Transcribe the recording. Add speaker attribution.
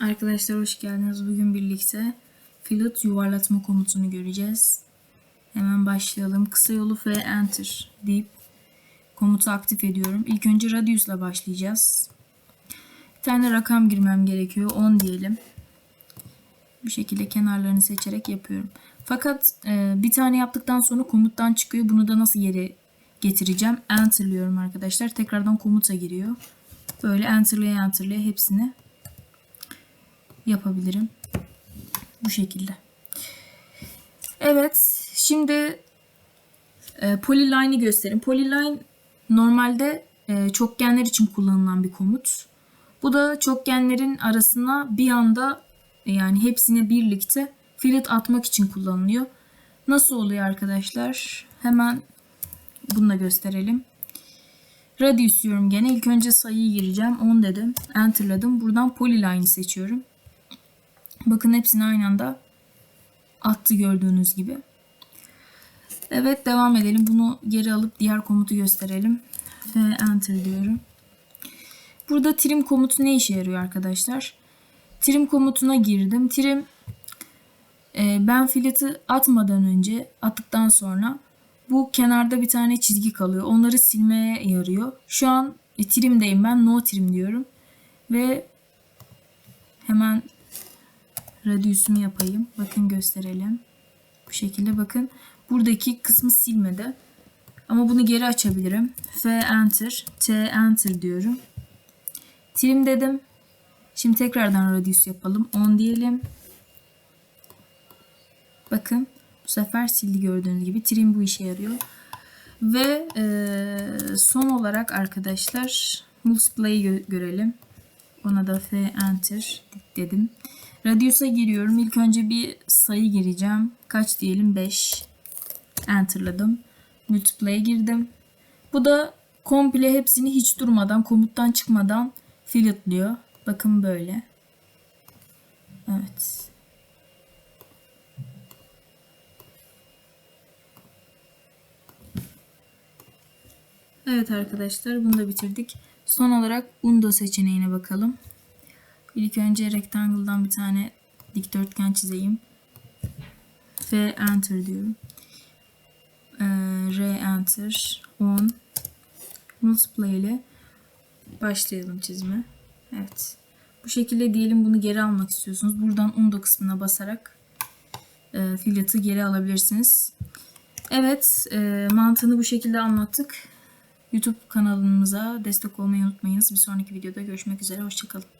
Speaker 1: Arkadaşlar hoş geldiniz. Bugün birlikte fillet yuvarlatma komutunu göreceğiz. Hemen başlayalım. Kısa yolu F enter deyip komutu aktif ediyorum. İlk önce radius ile başlayacağız. Bir tane rakam girmem gerekiyor. 10 diyelim. Bu şekilde kenarlarını seçerek yapıyorum. Fakat e, bir tane yaptıktan sonra komuttan çıkıyor. Bunu da nasıl geri getireceğim? Enter'lıyorum arkadaşlar. Tekrardan komuta giriyor. Böyle enter'laya enter'laya hepsini yapabilirim. Bu şekilde. Evet. Şimdi e, polyline'i göstereyim. Polyline normalde e, çokgenler için kullanılan bir komut. Bu da çokgenlerin arasına bir anda yani hepsine birlikte fillet atmak için kullanılıyor. Nasıl oluyor arkadaşlar? Hemen bunu da gösterelim. Radius diyorum gene. İlk önce sayıyı gireceğim. 10 dedim. Enter'ladım. Buradan polyline'i seçiyorum. Bakın hepsini aynı anda attı gördüğünüz gibi. Evet devam edelim. Bunu geri alıp diğer komutu gösterelim. Ve enter diyorum. Burada trim komutu ne işe yarıyor arkadaşlar? Trim komutuna girdim. Trim e, ben fileti atmadan önce attıktan sonra bu kenarda bir tane çizgi kalıyor. Onları silmeye yarıyor. Şu an e, trimdeyim ben. No trim diyorum. Ve hemen radius'umu yapayım. Bakın gösterelim. Bu şekilde bakın. Buradaki kısmı silmedi. Ama bunu geri açabilirim. F enter, T enter diyorum. Trim dedim. Şimdi tekrardan radius yapalım. 10 diyelim. Bakın bu sefer sildi gördüğünüz gibi. Trim bu işe yarıyor. Ve e, son olarak arkadaşlar multiply'ı gö görelim. Ona da F enter dedim. Radius'a giriyorum. İlk önce bir sayı gireceğim. Kaç diyelim? 5. Enter'ladım. Multiply'e girdim. Bu da komple hepsini hiç durmadan, komuttan çıkmadan filletliyor. Bakın böyle. Evet. Evet arkadaşlar bunu da bitirdik. Son olarak undo seçeneğine bakalım. İlk önce rectangle'dan bir tane dikdörtgen çizeyim. F enter diyorum. Ee, R enter 10 multiply ile başlayalım çizime. Evet. Bu şekilde diyelim bunu geri almak istiyorsunuz. Buradan undo kısmına basarak e, fillet'i geri alabilirsiniz. Evet, e, mantığını bu şekilde anlattık. YouTube kanalımıza destek olmayı unutmayınız. Bir sonraki videoda görüşmek üzere. Hoşçakalın.